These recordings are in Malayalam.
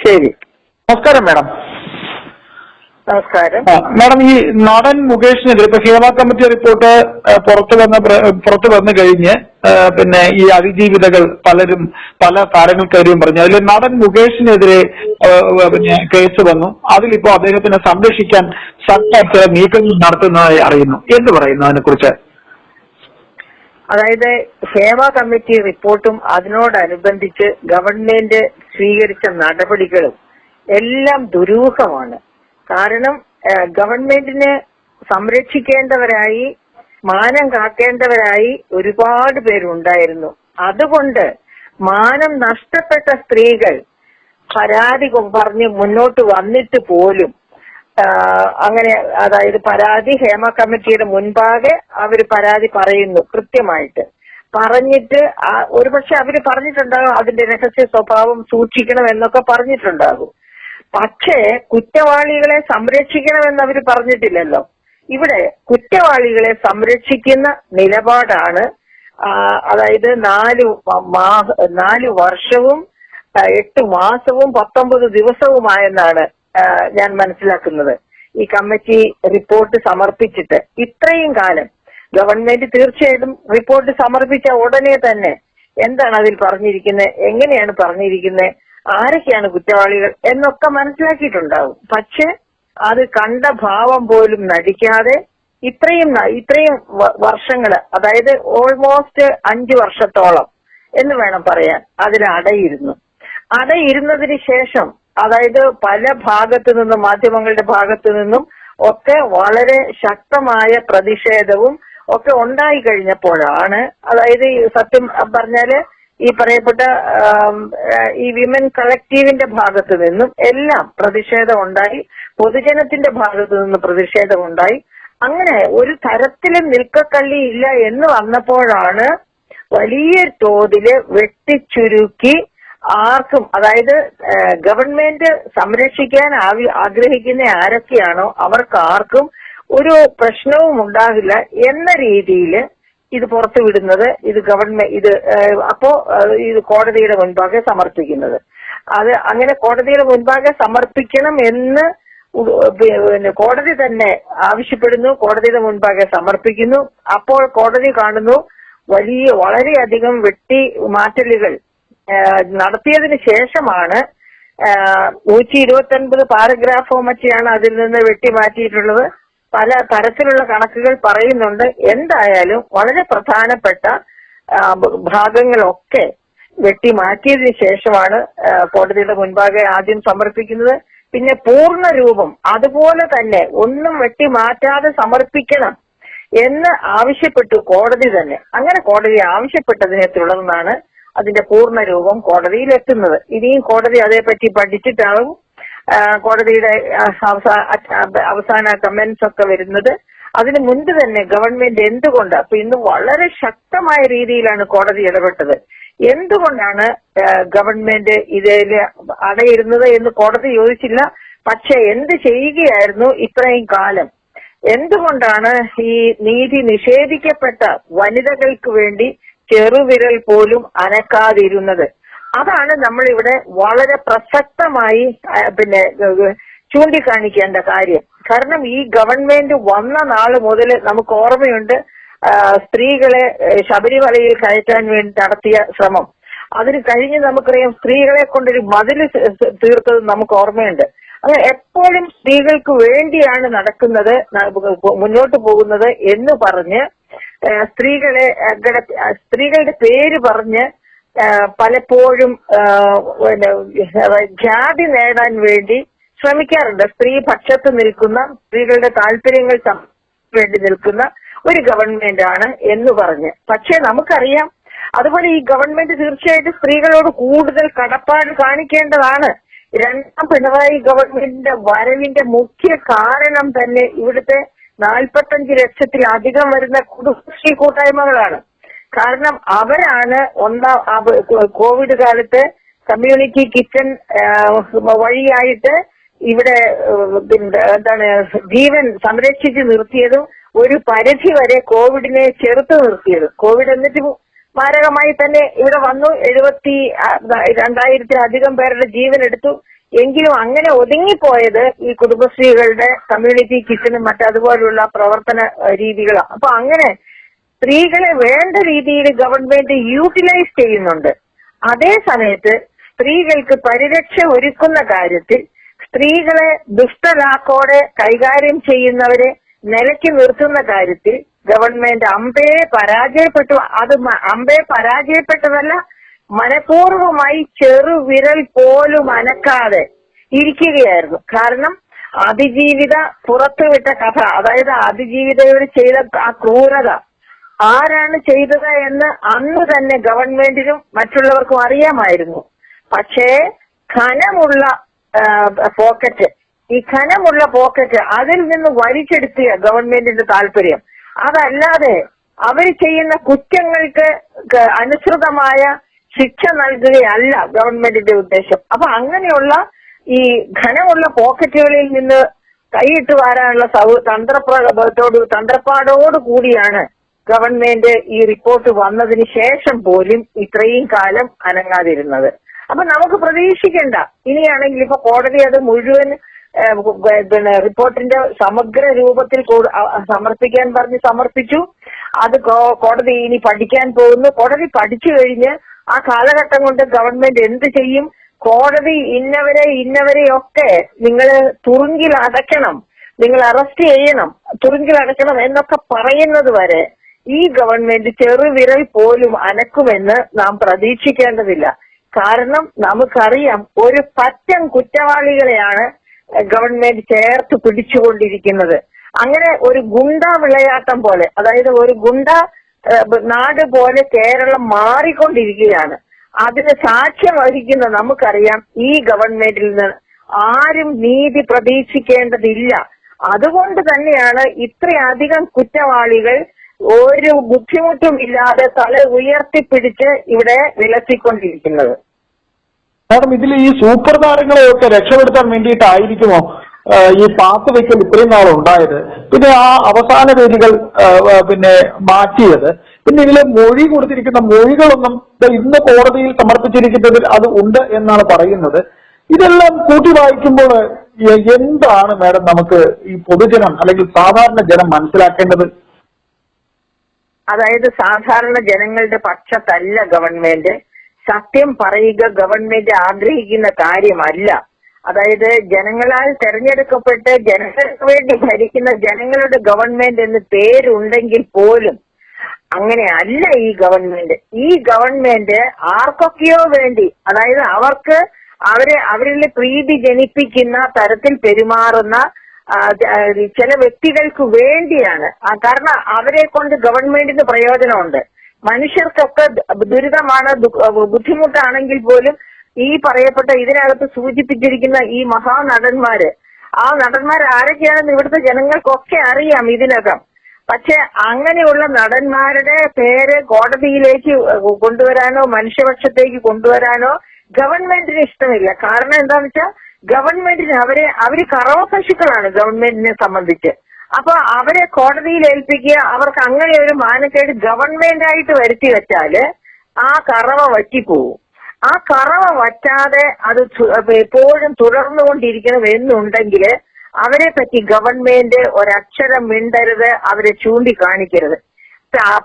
ശരി. നമസ്കാരം മാഡം. നമസ്കാരം. മാഡം ഈ നടൻ മുകേഷിനെതിരെ ഇപ്പൊ ഹേമ കമ്മിറ്റി റിപ്പോർട്ട് പുറത്തു വന്ന പുറത്തു വന്നു കഴിഞ്ഞ് പിന്നെ ഈ അതിജീവിതകൾ പലരും പല താരങ്ങൾക്കാരും പറഞ്ഞു. അതിൽ നടൻ മുകേഷിനെതിരെ പിന്നെ കേസ് വന്നു. അതിലിപ്പോ അദ്ദേഹത്തിനെ സംരക്ഷിക്കാൻ സർക്കാർ ചില നീക്കങ്ങൾ നടത്തുന്നതായി അറിയുന്നു. എന്ത് പറയുന്നു അതിനെക്കുറിച്ച്? അതായത് സേവാ കമ്മിറ്റി റിപ്പോർട്ടും അതിനോടനുബന്ധിച്ച് ഗവൺമെന്റ് സ്വീകരിച്ച നടപടികളും എല്ലാം ദുരൂഹമാണ്. കാരണം ഗവൺമെന്റിനെ സംരക്ഷിക്കേണ്ടവരായി മാനം കാക്കേണ്ടവരായി ഒരുപാട് പേരുണ്ടായിരുന്നു. അതുകൊണ്ട് മാനം നഷ്ടപ്പെട്ട സ്ത്രീകൾ പരാതി പറഞ്ഞ് മുന്നോട്ട് വന്നിട്ട് പോലും അങ്ങനെ അതായത് പരാതി ഹേമ കമ്മിറ്റിയുടെ മുൻപാകെ അവർ പരാതി പറയുന്നു കൃത്യമായിട്ട്. പറഞ്ഞിട്ട് ഒരുപക്ഷെ അവർ പറഞ്ഞിട്ടുണ്ടാകും അതിന്റെ രഹസ്യ സ്വഭാവം സൂക്ഷിക്കണം എന്നൊക്കെ പറഞ്ഞിട്ടുണ്ടാകും. പക്ഷേ കുറ്റവാളികളെ സംരക്ഷിക്കണമെന്ന് അവർ പറഞ്ഞിട്ടില്ലല്ലോ. ഇവിടെ കുറ്റവാളികളെ സംരക്ഷിക്കുന്ന നിലപാടാണ് അതായത് നാല് നാല് വർഷവും എട്ട് മാസവും പത്തൊമ്പത് ദിവസവുമായെന്നാണ് ഞാൻ മനസ്സിലാക്കുന്നത്. ഈ കമ്മിറ്റി റിപ്പോർട്ട് സമർപ്പിച്ചിട്ട് ഇത്രയും കാലം ഗവൺമെന്റ് തീർച്ചയായിട്ടും റിപ്പോർട്ട് സമർപ്പിച്ച ഉടനെ തന്നെ എന്താണ് അതിൽ പറഞ്ഞിരിക്കുന്നത് എങ്ങനെയാണ് പറഞ്ഞിരിക്കുന്നത് ആരൊക്കെയാണ് കുറ്റവാളികൾ എന്നൊക്കെ മനസ്സിലാക്കിയിട്ടുണ്ടാവും. പക്ഷെ അത് കണ്ട ഭാവം പോലും നടിക്കാതെ ഇത്രയും ഇത്രയും വർഷങ്ങൾ അതായത് ഓൾമോസ്റ്റ് അഞ്ചു വർഷത്തോളം എന്ന് വേണം പറയാൻ അതിൽ അടയിരുന്നു അടയിരുന്നതിന് ശേഷം അതായത് പല ഭാഗത്തു നിന്നും മാധ്യമങ്ങളുടെ ഭാഗത്തു നിന്നും ഒക്കെ വളരെ ശക്തമായ പ്രതിഷേധവും ഒക്കെ ഉണ്ടായി കഴിഞ്ഞപ്പോഴാണ് അതായത് സത്യം പറഞ്ഞാൽ ഈ പറയപ്പെട്ട ഈ വിമൻ കളക്റ്റീവിന്റെ ഭാഗത്തു നിന്നും എല്ലാം പ്രതിഷേധം ഉണ്ടായി പൊതുജനത്തിന്റെ ഭാഗത്തു നിന്ന് പ്രതിഷേധം ഉണ്ടായി. അങ്ങനെ ഒരു തരത്തിലും നിൽക്കക്കള്ളി ഇല്ല എന്ന് വന്നപ്പോഴാണ് വലിയ തോതിൽ വെട്ടിച്ചുരുക്കി ആർക്കും അതായത് ഗവൺമെന്റ് സംരക്ഷിക്കാൻ ആഗ്രഹിക്കുന്ന ആരൊക്കെയാണോ അവർക്ക് ആർക്കും ഒരു പ്രശ്നവും ഉണ്ടാകില്ല എന്ന രീതിയിൽ ഇത് പുറത്തുവിടുന്നത് ഇത് ഗവൺമെന്റ് ഇത് അപ്പോ ഇത് കോടതിയുടെ മുൻപാകെ സമർപ്പിക്കുന്നത്. അത് അങ്ങനെ കോടതിയുടെ മുൻപാകെ സമർപ്പിക്കണം എന്ന് പിന്നെ കോടതി തന്നെ ആവശ്യപ്പെടുന്നു കോടതിയുടെ മുൻപാകെ സമർപ്പിക്കുന്നു. അപ്പോൾ കോടതി കാണുന്നു വലിയ വളരെയധികം വെട്ടി മാറ്റലുകൾ നടത്തിയതിന് ശേഷമാണ് നൂറ്റി ഇരുപത്തി ഒൻപത് പാരഗ്രാഫോ മറ്റെയാണ് അതിൽ നിന്ന് വെട്ടി മാറ്റിയിട്ടുള്ളത് പല തരത്തിലുള്ള കണക്കുകൾ പറയുന്നുണ്ട്. എന്തായാലും വളരെ പ്രധാനപ്പെട്ട ഭാഗങ്ങളൊക്കെ വെട്ടി മാറ്റിയതിനു ശേഷമാണ് കോടതിയുടെ മുൻപാകെ ആദ്യം സമർപ്പിക്കുന്നത്. പിന്നെ പൂർണ രൂപം അതുപോലെ തന്നെ ഒന്നും വെട്ടി മാറ്റാതെ സമർപ്പിക്കണം എന്ന് ആവശ്യപ്പെട്ടു കോടതി തന്നെ. അങ്ങനെ കോടതി ആവശ്യപ്പെട്ടതിനെ തുടർന്നാണ് അതിന്റെ പൂർണ രൂപം കോടതിയിൽ എത്തുന്നത്. ഇനിയും കോടതി അതേപ്പറ്റി പഠിച്ചിട്ടാവും കോടതിയുടെ അവസാന കമന്റ്സ് ഒക്കെ വരുന്നത്. അതിന് മുൻപ് തന്നെ ഗവൺമെന്റ് എന്തുകൊണ്ട് അപ്പൊ ഇന്ന് വളരെ ശക്തമായ രീതിയിലാണ് കോടതി ഇടപെട്ടത്. എന്തുകൊണ്ടാണ് ഗവൺമെന്റ് ഇതിൽ അടയിരുന്നത് എന്ന് കോടതി ചോദിച്ചില്ല. പക്ഷെ എന്ത് ചെയ്യുകയായിരുന്നു ഇത്രയും കാലം? എന്തുകൊണ്ടാണ് ഈ നീതി നിഷേധിക്കപ്പെട്ട വനിതകൾക്ക് വേണ്ടി ചെറുവിരൽ പോലും അനക്കാതിരുന്നത്. അതാണ് നമ്മൾ ഇവിടെ വളരെ പ്രസക്തമായി പിന്നെ ചൂണ്ടിക്കാണിക്കേണ്ട കാര്യം. കാരണം ഈ ഗവൺമെന്റ് വന്ന നാൾ മുതൽ നമുക്ക് ഓർമ്മയുണ്ട് സ്ത്രീകളെ ശബരിമലയിൽ കയറ്റാൻ വേണ്ടി നടത്തിയ ശ്രമം. അതിന് കഴിഞ്ഞ് നമുക്കറിയാം സ്ത്രീകളെ കൊണ്ടൊരു മതിൽ തീർത്തത് നമുക്ക് ഓർമ്മയുണ്ട്. അങ്ങനെ എപ്പോഴും സ്ത്രീകൾക്ക് വേണ്ടിയാണ് നടക്കുന്നത് മുന്നോട്ട് പോകുന്നത് എന്ന് പറഞ്ഞ് സ്ത്രീകളെ സ്ത്രീകളുടെ പേര് പറഞ്ഞ് പലപ്പോഴും ജാതി നേടാൻ വേണ്ടി ശ്രമിക്കാറുണ്ട്. സ്ത്രീ പക്ഷത്ത് നിൽക്കുന്ന സ്ത്രീകളുടെ താല്പര്യങ്ങൾ വേണ്ടി നിൽക്കുന്ന ഒരു ഗവൺമെന്റ് ആണ് എന്ന് പറഞ്ഞ്. പക്ഷേ നമുക്കറിയാം അതുപോലെ ഈ ഗവൺമെന്റ് തീർച്ചയായിട്ടും സ്ത്രീകളോട് കൂടുതൽ കടപ്പാട് കാണിക്കേണ്ടതാണ്. രണ്ടാം പിണറായി ഗവൺമെന്റിന്റെ വരവിന്റെ മുഖ്യ കാരണം തന്നെ ഇവിടുത്തെ നാൽപ്പത്തഞ്ച് ലക്ഷത്തിലധികം വരുന്ന കുടുംബശ്രീ കൂട്ടായ്മകളാണ്. കാരണം അവരാണ് ഒന്നാം കോവിഡ് കാലത്ത് കമ്മ്യൂണിറ്റി കിച്ചൺ വഴിയായിട്ട് ഇവിടെ എന്താണ് ജീവൻ സംരക്ഷിച്ചു നിർത്തിയതും ഒരു പരിധി വരെ കോവിഡിനെ ചെറുത്ത് നിർത്തിയതും. കോവിഡ് എന്നിട്ട് മാരകമായി തന്നെ ഇവിടെ വന്നു. എഴുപത്തി രണ്ടായിരത്തിലധികം പേരുടെ ജീവൻ എടുത്തു എങ്കിലും അങ്ങനെ ഒതുങ്ങിപ്പോയത് ഈ കുടുംബശ്രീകളുടെ കമ്മ്യൂണിറ്റി കിച്ചണും മറ്റതുപോലുള്ള പ്രവർത്തന രീതികളാണ്. അപ്പൊ അങ്ങനെ സ്ത്രീകളെ വേണ്ട രീതിയിൽ ഗവൺമെന്റ് യൂട്ടിലൈസ് ചെയ്യുന്നുണ്ട്. അതേ സമയത്ത് സ്ത്രീകൾക്ക് പരിരക്ഷ ഒരുക്കുന്ന കാര്യത്തിൽ സ്ത്രീകളെ ദുഷ്ടലാക്കോടെ കൈകാര്യം ചെയ്യുന്നവരെ നിലയ്ക്ക് നിർത്തുന്ന കാര്യത്തിൽ ഗവൺമെന്റ് അമ്പയെ പരാജയപ്പെട്ടു. അത് അമ്പയെ പരാജയപ്പെട്ടതല്ല മനഃപൂർവമായി ചെറുവിരൽ പോലും അനക്കാതെ ഇരിക്കുകയായിരുന്നു. കാരണം അതിജീവിത പുറത്തുവിട്ട കഥ അതായത് അതിജീവിതയോട് ചെയ്ത ആ ക്രൂരത ആരാണ് ചെയ്തത് എന്ന് അന്ന് തന്നെ ഗവൺമെന്റിനും മറ്റുള്ളവർക്കും അറിയാമായിരുന്നു. പക്ഷേ ഖനമുള്ള പോക്കറ്റ് ഈ ഖനമുള്ള പോക്കറ്റ് അതിൽ നിന്ന് വലിച്ചെടുത്തിയ ഗവൺമെന്റിന്റെ താല്പര്യം. അതല്ലാതെ അവർ ചെയ്യുന്ന കുറ്റങ്ങൾക്ക് അനുസൃതമായ ശിക്ഷ നൽകുകയല്ല ഗവൺമെന്റിന്റെ ഉദ്ദേശം. അപ്പൊ അങ്ങനെയുള്ള ഈ ഘനമുള്ള പോക്കറ്റുകളിൽ നിന്ന് കൈയിട്ട് വാരാനുള്ള സൗ തന്ത്രപ്രകോട് തന്ത്രപ്പാടോട് കൂടിയാണ് ഗവൺമെന്റ് ഈ റിപ്പോർട്ട് വന്നതിന് ശേഷം പോലും ഇത്രയും കാലം അനങ്ങാതിരുന്നത്. അപ്പൊ നമുക്ക് പ്രതീക്ഷിക്കേണ്ട ഇനിയാണെങ്കിൽ ഇപ്പൊ കോടതി അത് മുഴുവൻ പിന്നെ റിപ്പോർട്ടിന്റെ സമഗ്ര രൂപത്തിൽ സമർപ്പിക്കാൻ പറഞ്ഞ് സമർപ്പിച്ചു. അത് കോടതി ഇനി പഠിക്കാൻ പോകുന്നു. കോടതി പഠിച്ചു കഴിഞ്ഞ് ആ കാലഘട്ടം കൊണ്ട് ഗവൺമെന്റ് എന്ത് ചെയ്യും? കോടതി ഇന്നവരെ ഇന്നവരെയൊക്കെ നിങ്ങൾ തുറുങ്കിൽ അടയ്ക്കണം. നിങ്ങൾ അറസ്റ്റ് ചെയ്യണം. തുറുങ്കിൽ അടയ്ക്കണം എന്നൊക്കെ പറയുന്നത് വരെ ഈ ഗവൺമെന്റ് ചെറുവിരൽ പോലും അനക്കുമെന്ന് നാം പ്രതീക്ഷിക്കേണ്ടതില്ല. കാരണം നമുക്കറിയാം ഒരു പറ്റം കുറ്റവാളികളെയാണ് ഗവൺമെന്റ് ചേർത്ത് പിടിച്ചുകൊണ്ടിരിക്കുന്നത്. അങ്ങനെ ഒരു ഗുണ്ട വിളയാട്ടം പോലെ അതായത് ഒരു ഗുണ്ട നാട് പോലെ കേരളം മാറിക്കൊണ്ടിരിക്കുകയാണ്. അതിന് സാക്ഷ്യം വഹിക്കുന്ന നമുക്കറിയാം ഈ ഗവൺമെന്റിൽ നിന്ന് ആരും നീതി പ്രതീക്ഷിക്കേണ്ടതില്ല. അതുകൊണ്ട് തന്നെയാണ് ഇത്രയധികം കുറ്റവാളികൾ ഒരു ബുദ്ധിമുട്ടും ഇല്ലാതെ തല ഉയർത്തിപ്പിടിച്ച് ഇവിടെ വിലസിക്കൊണ്ടിരിക്കുന്നത്. മാഡം ഇതിൽ ഈ സൂപ്പർ താരങ്ങളെയൊക്കെ രക്ഷപ്പെടുത്താൻ വേണ്ടിയിട്ടായിരിക്കുമോ ഈ പാത്ത് വെക്കൽ ഇത്രയും നാൾ ഉണ്ടായത്. പിന്നെ ആ അവസാന വേദികൾ പിന്നെ മാറ്റിയത്. പിന്നെ ഇതിലെ മൊഴി കൊടുത്തിരിക്കുന്ന മൊഴികളൊന്നും ഇന്ന് കോടതിയിൽ സമർപ്പിച്ചിരിക്കുന്നതിൽ അത് ഉണ്ട് എന്നാണ് പറയുന്നത്. ഇതെല്ലാം കൂട്ടി വായിക്കുമ്പോൾ എന്താണ് മാഡം നമുക്ക് ഈ പൊതുജനം അല്ലെങ്കിൽ സാധാരണ ജനം മനസ്സിലാക്കേണ്ടത്? അതായത് സാധാരണ ജനങ്ങളുടെ പക്ഷത്തല്ല ഗവൺമെന്റ്. സത്യം പറയുക ഗവൺമെന്റ് ആഗ്രഹിക്കുന്ന കാര്യമല്ല. അതായത് ജനങ്ങളാൽ തെരഞ്ഞെടുക്കപ്പെട്ട് ജനങ്ങൾക്ക് വേണ്ടി ഭരിക്കുന്ന ജനങ്ങളുടെ ഗവൺമെന്റ് എന്ന് പേരുണ്ടെങ്കിൽ പോലും അങ്ങനെ അല്ല ഈ ഗവൺമെന്റ്. ഈ ഗവൺമെന്റ് ആർക്കൊക്കെയോ വേണ്ടി അതായത് അവർക്ക് അവരെ അവരിൽ പ്രീതി ജനിപ്പിക്കുന്ന തരത്തിൽ പെരുമാറുന്ന ചില വ്യക്തികൾക്ക് വേണ്ടിയാണ്. കാരണം അവരെ കൊണ്ട് ഗവൺമെന്റിന് പ്രയോജനമുണ്ട്. മനുഷ്യർക്കൊക്കെ ദുരിതമാണ് ബുദ്ധിമുട്ടാണെങ്കിൽ പോലും ഈ പറയപ്പെട്ട ഇതിനകത്ത് സൂചിപ്പിച്ചിരിക്കുന്ന ഈ മഹാനടന്മാര്. ആ നടന്മാർ ആരൊക്കെയാണെന്ന് ഇവിടുത്തെ ജനങ്ങൾക്കൊക്കെ അറിയാം ഇതിനകം. പക്ഷെ അങ്ങനെയുള്ള നടന്മാരുടെ പേര് കോടതിയിലേക്ക് കൊണ്ടുവരാനോ മനുഷ്യപക്ഷത്തേക്ക് കൊണ്ടുവരാനോ ഗവൺമെന്റിന് ഇഷ്ടമില്ല. കാരണം എന്താന്ന് വെച്ചാൽ ഗവൺമെന്റിന് അവരെ അവർ കറവ പശുക്കളാണ് ഗവൺമെന്റിനെ സംബന്ധിച്ച്. അപ്പൊ അവരെ കോടതിയിൽ ഏൽപ്പിക്കുക അവർക്ക് അങ്ങനെ ഒരു മാനക്കേട് ഗവൺമെന്റായിട്ട് വരുത്തി വെച്ചാൽ ആ കറവ വറ്റിപ്പോവും. ആ കറവ വറ്റാതെ അത് എപ്പോഴും തുടർന്നുകൊണ്ടിരിക്കണം എന്നുണ്ടെങ്കിൽ അവരെ പറ്റി ഗവൺമെന്റ് ഒരക്ഷരം മിണ്ടരുത് അവരെ ചൂണ്ടിക്കാണിക്കരുത്.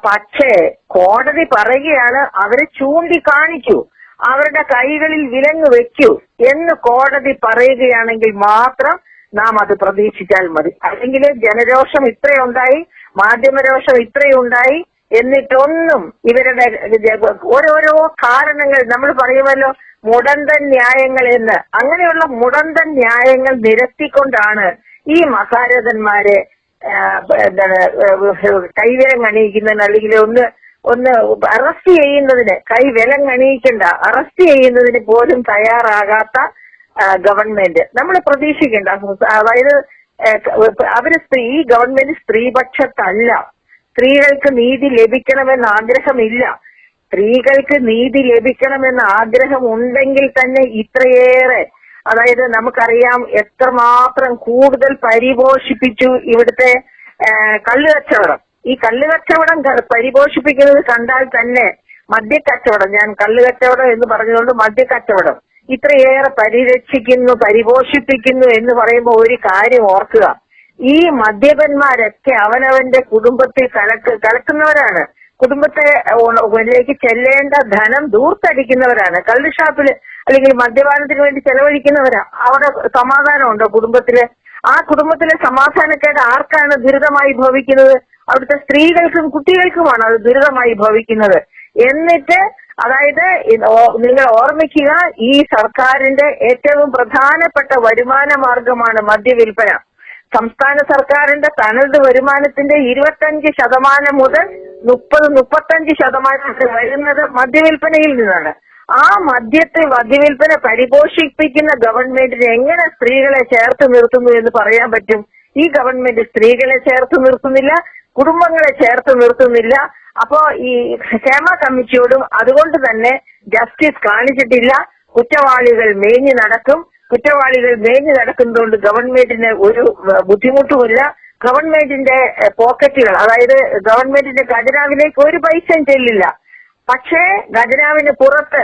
പക്ഷേ കോടതി പറയുകയാണ് അവരെ ചൂണ്ടിക്കാണിക്കൂ അവരുടെ കൈകളിൽ വിലങ്ങ് വെക്കൂ എന്ന് കോടതി പറയുകയാണെങ്കിൽ മാത്രം നാം അത് പ്രതീക്ഷിച്ചാൽ മതി. അല്ലെങ്കിൽ ജനരോഷം ഇത്രയുണ്ടായി മാധ്യമരോഷം ഇത്രയുണ്ടായി എന്നിട്ടൊന്നും ഇവരുടെ ഓരോരോ കാരണങ്ങൾ നമ്മൾ പറയുമല്ലോ മുടന്തൻ ന്യായങ്ങൾ എന്ന്. അങ്ങനെയുള്ള മുടന്തൻ ന്യായങ്ങൾ നിരത്തിക്കൊണ്ടാണ് ഈ മഹാരഥന്മാരെ എന്താണ് കൈവിലം അണിയിക്കുന്നതിന് അല്ലെങ്കിൽ ഒന്ന് ഒന്ന് അറസ്റ്റ് ചെയ്യുന്നതിന് കൈ വിലം അറസ്റ്റ് ചെയ്യുന്നതിന് പോലും തയ്യാറാകാത്ത ഗവൺമെന്റ്. നമ്മൾ പ്രതീക്ഷിക്കേണ്ട അതായത് അവർ സ്ത്രീ ഈ ഗവൺമെന്റ് സ്ത്രീപക്ഷത്തല്ല. സ്ത്രീകൾക്ക് നീതി ലഭിക്കണമെന്ന് ആഗ്രഹമില്ല. സ്ത്രീകൾക്ക് നീതി ലഭിക്കണമെന്ന ആഗ്രഹം ഉണ്ടെങ്കിൽ തന്നെ ഇത്രയേറെ അതായത് നമുക്കറിയാം എത്രമാത്രം കൂടുതൽ പരിപോഷിപ്പിച്ചു ഇവിടുത്തെ കള്ളുകച്ചവടം. കച്ചവടം ഈ കള്ളുകച്ചവടം പരിപോഷിപ്പിക്കുന്നത് കണ്ടാൽ തന്നെ മദ്യക്കച്ചവടം ഞാൻ കള്ളുകച്ചവടം എന്ന് പറഞ്ഞുകൊണ്ട് മദ്യക്കച്ചവടം. ഇത്രയേറെ പരിരക്ഷിക്കുന്നു പരിപോഷിപ്പിക്കുന്നു എന്ന് പറയുമ്പോൾ ഒരു കാര്യം ഓർക്കുക. ഈ മദ്യപന്മാരൊക്കെ അവനവന്റെ കുടുംബത്തിൽ കലക്ക് കലക്കുന്നവരാണ്. കുടുംബത്തെ ലേക്ക് ചെല്ലേണ്ട ധനം ദൂർത്തടിക്കുന്നവരാണ്. കള്ളു ഷാപ്പിൽ അല്ലെങ്കിൽ മദ്യപാനത്തിന് വേണ്ടി ചെലവഴിക്കുന്നവരാ. അവിടെ സമാധാനമുണ്ടോ കുടുംബത്തിൽ? ആ കുടുംബത്തിലെ സമാധാനക്കേട് ആർക്കാണ് ദുരിതമായി ഭവിക്കുന്നത്? അവിടുത്തെ സ്ത്രീകൾക്കും കുട്ടികൾക്കുമാണ് അത് ദുരിതമായി ഭവിക്കുന്നത്. എന്നിട്ട് അതായത് നിങ്ങൾ ഓർമ്മിക്കുക ഈ സർക്കാരിന്റെ ഏറ്റവും പ്രധാനപ്പെട്ട വരുമാന മാർഗമാണ് മദ്യവിൽപ്പന. സംസ്ഥാന സർക്കാരിന്റെ തനത് വരുമാനത്തിന്റെ ഇരുപത്തഞ്ച് ശതമാനം മുതൽ മുപ്പത് മുപ്പത്തഞ്ച് ശതമാനം വരെ വരുന്നത് മദ്യവിൽപ്പനയിൽ നിന്നാണ്. ആ മദ്യത്തെ മദ്യവിൽപ്പന പരിപോഷിപ്പിക്കുന്ന ഗവൺമെന്റിന് എങ്ങനെ സ്ത്രീകളെ ചേർത്ത് നിർത്തുന്നു എന്ന് പറയാൻ പറ്റും? ഈ ഗവൺമെന്റ് സ്ത്രീകളെ ചേർത്ത് നിർത്തുന്നില്ല കുടുംബങ്ങളെ ചേർത്ത് നിർത്തുന്നില്ല. അപ്പോ ഈ ക്ഷേമ കമ്മിറ്റിയോടും അതുകൊണ്ട് തന്നെ ജസ്റ്റിസ് കാണിച്ചിട്ടില്ല. കുറ്റവാളികൾ മേഞ്ഞു നടക്കും. കുറ്റവാളികൾ മേഞ്ഞു നടക്കുന്നതുകൊണ്ട് ഗവൺമെന്റിന് ഒരു ബുദ്ധിമുട്ടുമില്ല. ഗവൺമെന്റിന്റെ പോക്കറ്റുകൾ അതായത് ഗവൺമെന്റിന്റെ ഖജനാവിലേക്ക് ഒരു പൈസയും ചെല്ലില്ല. പക്ഷേ ഖജനാവിന് പുറത്ത്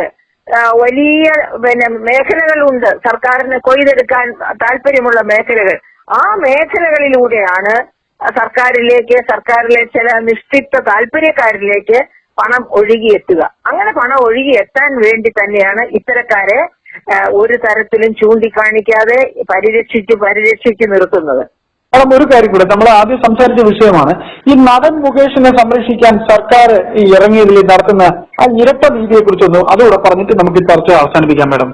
വലിയ പിന്നെ മേഖലകളുണ്ട്. സർക്കാരിന് കൊയ്തെടുക്കാൻ താല്പര്യമുള്ള മേഖലകൾ. ആ മേഖലകളിലൂടെയാണ് സർക്കാരിലേക്ക് സർക്കാരിലെ ചില നിശ്ചിത താല്പര്യക്കാരിലേക്ക് പണം ഒഴുകിയെത്തുക. അങ്ങനെ പണം ഒഴുകിയെത്താൻ വേണ്ടി തന്നെയാണ് ഇത്തരക്കാരെ ഒരു തരത്തിലും ചൂണ്ടിക്കാണിക്കാതെ പരിരക്ഷിച്ച് പരിരക്ഷിച്ച് നിർത്തുന്നത്. മാഡം ഒരു കാര്യം കൂടെ നമ്മൾ ആദ്യം സംസാരിച്ച വിഷയമാണ് ഈ നടൻ മുകേഷിനെ സംരക്ഷിക്കാൻ സർക്കാർ ഈ ഇറങ്ങിയതിൽ നടത്തുന്ന ആ ഇരട്ട നീതിയെ കുറിച്ചൊന്ന് അതുകൂടെ പറഞ്ഞിട്ട് നമുക്ക് ചർച്ച അവസാനിപ്പിക്കാം മാഡം.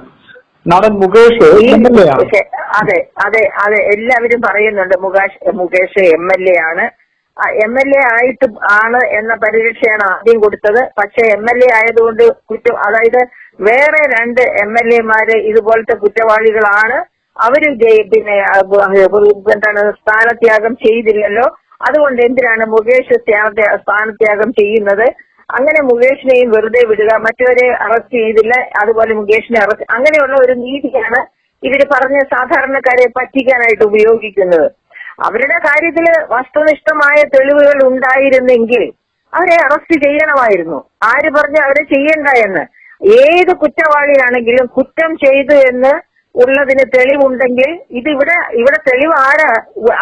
നടൻ മുകേഷ് അതെ അതെ അതെ എല്ലാവരും പറയുന്നുണ്ട് Mukesh Mukesh M L A ആണ്. എം എൽ എ ആയിട്ട് ആണ് എന്ന പരിരക്ഷയാണ് ആദ്യം കൊടുത്തത്. പക്ഷെ എം എൽ എ ആയതുകൊണ്ട് കുറ്റം അതായത് വേറെ രണ്ട് എം എൽ എമാര് ഇതുപോലത്തെ കുറ്റവാളികളാണ്. അവർ പിന്നെ എന്താണ് സ്ഥാനത്യാഗം ചെയ്തില്ലല്ലോ. അതുകൊണ്ട് എന്തിനാണ് മുകേഷ് ത്യാഗ- സ്ഥാനത്യാഗം ചെയ്യുന്നത്? അങ്ങനെ മുകേഷിനെയും വെറുതെ വിടുക മറ്റവരെ അറസ്റ്റ് ചെയ്തില്ല അതുപോലെ മുകേഷിനെ അറസ്റ്റ് അങ്ങനെയുള്ള ഒരു നീതിയാണ് ഇവർ പറഞ്ഞ സാധാരണക്കാരെ പറ്റിക്കാനായിട്ട് ഉപയോഗിക്കുന്നത്. അവരുടെ കാര്യത്തിൽ വസ്തുനിഷ്ഠമായ തെളിവുകൾ ഉണ്ടായിരുന്നെങ്കിൽ അവരെ അറസ്റ്റ് ചെയ്യണമായിരുന്നു. ആര് പറഞ്ഞു അവരെ ചെയ്യണ്ട എന്ന്? ഏത് കുറ്റവാളിയാണെങ്കിലും കുറ്റം ചെയ്തു എന്ന് ഉള്ളതിന് തെളിവുണ്ടെങ്കിൽ ഇത് ഇവിടെ ഇവിടെ തെളിവ് ആരാ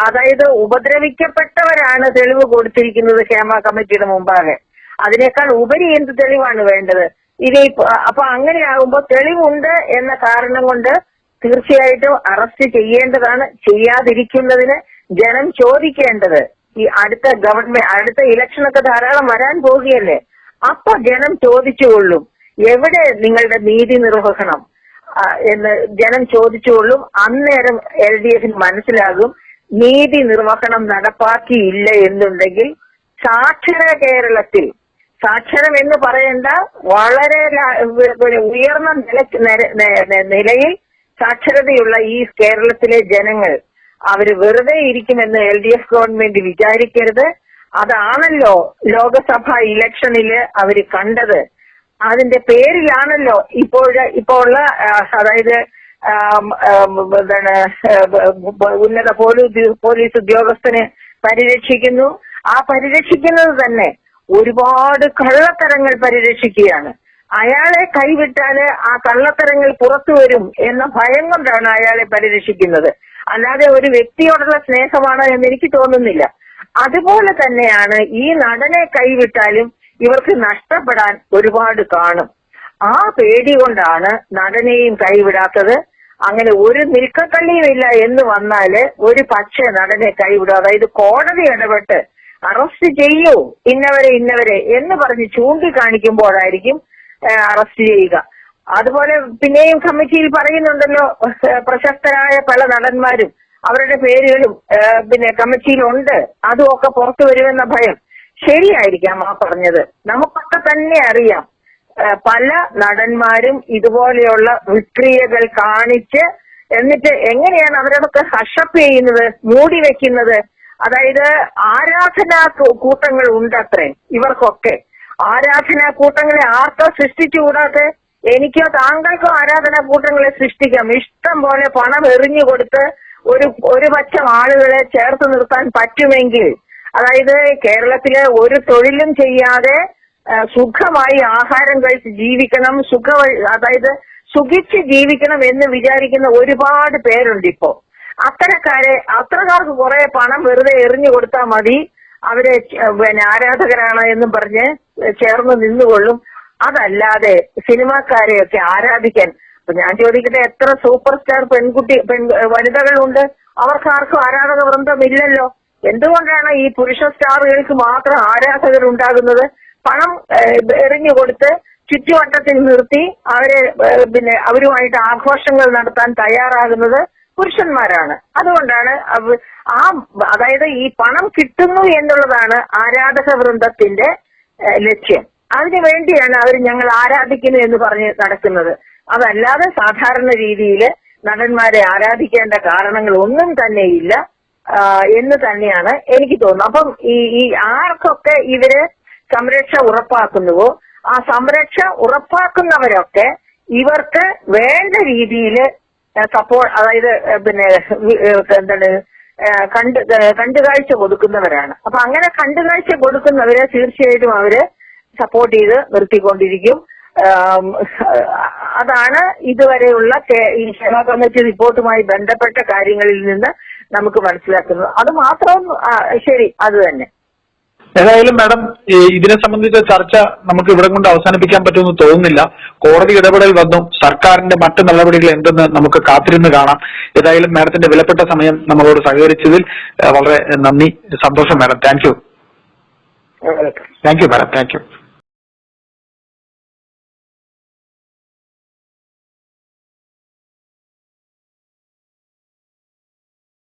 അതായത് ഉപദ്രവിക്കപ്പെട്ടവരാണ് തെളിവ് കൊടുത്തിരിക്കുന്നത് ക്ഷേമ കമ്മിറ്റിയുടെ മുമ്പാകെ. അതിനേക്കാൾ ഉപരി എന്ത് തെളിവാണ് വേണ്ടത്? ഇപ്പ- അപ്പൊ അങ്ങനെയാകുമ്പോൾ തെളിവുണ്ട് എന്ന കാരണം കൊണ്ട് തീർച്ചയായിട്ടും അറസ്റ്റ് ചെയ്യേണ്ടതാണ്. ചെയ്യാതിരിക്കുന്നതിന് ജനം ചോദിക്കേണ്ടത്. ഈ അടുത്ത ഗവൺമെന്റ് അടുത്ത ഇലക്ഷനൊക്കെ ധാരാളം വരാൻ പോവുകയല്ലേ അപ്പൊ ജനം ചോദിച്ചുകൊള്ളും. എവിടെ നിങ്ങളുടെ നീതി നിർവഹണം എന്ന് ജനം ചോദിച്ചുകൊള്ളും അന്നേരം എൽ ഡി എഫിന് മനസ്സിലാകും നീതി നിർവഹണം നടപ്പാക്കിയില്ല എന്നുണ്ടെങ്കിൽ സാക്ഷര കേരളത്തിൽ സാക്ഷരം എന്ന് പറയേണ്ട വളരെ ഉയർന്ന നില നിലയിൽ സാക്ഷരതയുള്ള ഈ കേരളത്തിലെ ജനങ്ങൾ അവർ വെറുതെ ഇരിക്കുമെന്ന് എൽ ഡി എഫ് ഗവൺമെന്റ് വിചാരിക്കരുത്. അതാണല്ലോ ലോകസഭ ഇലക്ഷനിൽ അവർ കണ്ടത്. അതിന്റെ പേരിലാണല്ലോ ഇപ്പോൾ ഇപ്പോൾ ഉള്ള അതായത് ഉന്നത പോലീസ് ഉദ്യോഗസ്ഥനെ പരിരക്ഷിക്കുന്നു. ആ പരിരക്ഷിക്കുന്നത് തന്നെ ഒരുപാട് കള്ളത്തരങ്ങൾ പരിരക്ഷിക്കുകയാണ്. അയാളെ കൈവിട്ടാൽ ആ കള്ളത്തരങ്ങൾ പുറത്തു വരും എന്ന ഭയം കൊണ്ടാണ് അയാളെ പരിരക്ഷിക്കുന്നത്. അല്ലാതെ ഒരു വ്യക്തിയോടുള്ള സ്നേഹമാണ് എന്ന് എനിക്ക് തോന്നുന്നില്ല. അതുപോലെ തന്നെയാണ് ഈ നടനെ കൈവിട്ടാലും ഇവർക്ക് നഷ്ടപ്പെടാൻ ഒരുപാട് കാണും. ആ പേടി കൊണ്ടാണ് നടനെയും കൈവിടാത്തത്. അങ്ങനെ ഒരു നിൽക്കക്കള്ളിയും ഇല്ല എന്ന് വന്നാൽ ഒരു പക്ഷേ നടനെ കൈവിടും അതായത് കോടതി ഇടപെട്ട് അറസ്റ്റ് ചെയ്യൂ ഇന്നവരെ ഇന്നവരെ എന്ന് പറഞ്ഞ് ചൂണ്ടിക്കാണിക്കുമ്പോഴായിരിക്കും അറസ്റ്റ് ചെയ്യുക. അതുപോലെ പിന്നെയും കമ്മിറ്റിയിൽ പറയുന്നുണ്ടല്ലോ പ്രശസ്തരായ പല നടന്മാരും അവരുടെ പേരുകളും പിന്നെ കമ്മിറ്റിയിലുണ്ട്. അതും ഒക്കെ പുറത്തു വരുമെന്ന ഭയം. ശരിയായിരിക്കാം ആ പറഞ്ഞത്. നമുക്കൊക്കെ തന്നെ അറിയാം. പല നടന്മാരും ഇതുപോലെയുള്ള വിക്രിയകൾ കാണിച്ച് എന്നിട്ട് എങ്ങനെയാണ് അവരോടൊക്കെ ഹഷപ്പ് ചെയ്യുന്നത് മൂടി വെക്കുന്നത്? അതായത് ആരാധനാ കൂട്ടങ്ങൾ ഉണ്ടത്രേ ഇവർക്കൊക്കെ. ആരാധനാ കൂട്ടങ്ങളെ ആർക്കോ സൃഷ്ടിച്ചുകൂടാതെ എനിക്കോ താങ്കൾക്കോ ആരാധനാ കൂട്ടങ്ങളെ സൃഷ്ടിക്കാം. ഇഷ്ടം പോലെ പണം എറിഞ്ഞു കൊടുത്ത് ഒരു ഒരു പറ്റം ആളുകളെ ചേർത്ത് നിർത്താൻ പറ്റുമെങ്കിൽ അതായത് കേരളത്തിലെ ഒരു തൊഴിലും ചെയ്യാതെ സുഖമായി ആഹാരം കഴിച്ച് ജീവിക്കണം സുഖ അതായത് സുഖിച്ച് ജീവിക്കണം എന്ന് വിചാരിക്കുന്ന ഒരുപാട് പേരുണ്ട് ഇപ്പോ. അത്തരക്കാരെ അത്രക്കാർക്ക് കുറെ പണം വെറുതെ എറിഞ്ഞു കൊടുത്താൽ മതി. അവരെ പിന്നെ ആരാധകരാണ് എന്നും പറഞ്ഞ് ചേർന്ന് നിന്നുകൊള്ളും. അതല്ലാതെ സിനിമാക്കാരെയൊക്കെ ആരാധിക്കാൻ അപ്പൊ ഞാൻ ചോദിക്കട്ടെ എത്ര സൂപ്പർ സ്റ്റാർ പെൺകുട്ടി പെൺ വനിതകളുണ്ട്? അവർക്ക് ആർക്കും ആരാധക വൃന്ദമില്ലല്ലോ എന്തുകൊണ്ടാണ് ഈ പുരുഷ സ്റ്റാറുകൾക്ക് മാത്രം ആരാധകർ ഉണ്ടാകുന്നത് പണം എറിഞ്ഞു കൊടുത്ത് ചുറ്റുവട്ടത്തിൽ നിർത്തി അവരെ പിന്നെ അവരുമായിട്ട് ആഘോഷങ്ങൾ നടത്താൻ തയ്യാറാകുന്നത് പുരുഷന്മാരാണ്. അതുകൊണ്ടാണ് ആ അതായത് ഈ പണം കിട്ടുന്നു എന്നുള്ളതാണ് ആരാധക വൃന്ദത്തിന്റെ ലക്ഷ്യം. അതിനു വേണ്ടിയാണ് അവർ ഞങ്ങൾ ആരാധിക്കുന്നു എന്ന് പറഞ്ഞ് നടക്കുന്നത്. അതല്ലാതെ സാധാരണ രീതിയിൽ നടന്മാരെ ആരാധിക്കേണ്ട കാരണങ്ങൾ ഒന്നും തന്നെയില്ല. എന്ന് തന്നെയാണ് എനിക്ക് തോന്നുന്നത്. അപ്പം ഈ ഈ ആർക്കൊക്കെ ഇവർ സംരക്ഷ ഉറപ്പാക്കുന്നുവോ? ആ സംരക്ഷ ഉറപ്പാക്കുന്നവരൊക്കെ ഇവർക്ക് വേണ്ട രീതിയിൽ സപ്പോർട്ട് അതായത് പിന്നെ എന്താണ് കണ്ട് കണ്ടുകാഴ്ച കൊടുക്കുന്നവരാണ്. അപ്പൊ അങ്ങനെ കണ്ടുകാഴ്ച കൊടുക്കുന്നവരെ തീർച്ചയായിട്ടും അവർ സപ്പോർട്ട് ചെയ്ത് നിർത്തിക്കൊണ്ടിരിക്കും. അതാണ് ഇതുവരെയുള്ള ഈ ക്ഷേമ കമ്മിറ്റി റിപ്പോർട്ടുമായി ബന്ധപ്പെട്ട കാര്യങ്ങളിൽ നിന്ന് നമുക്ക് മനസ്സിലാക്കുന്നത്. അത് മാത്രം ശരി അത് തന്നെ. ഏതായാലും മാഡം ഇതിനെ സംബന്ധിച്ച ചർച്ച നമുക്ക് ഇവിടെ കൊണ്ട് അവസാനിപ്പിക്കാൻ പറ്റുമെന്ന് തോന്നുന്നില്ല. കോടതി ഇടപെടൽ വന്നു. സർക്കാരിന്റെ മറ്റു നടപടികൾ എന്തെന്ന് നമുക്ക് കാത്തിരുന്ന് കാണാം. ഏതായാലും മാഡത്തിന്റെ വിലപ്പെട്ട സമയം നമ്മളോട് സഹകരിച്ചതിൽ വളരെ നന്ദി സന്തോഷം madam. Thank you. Thank you madam. Thank you.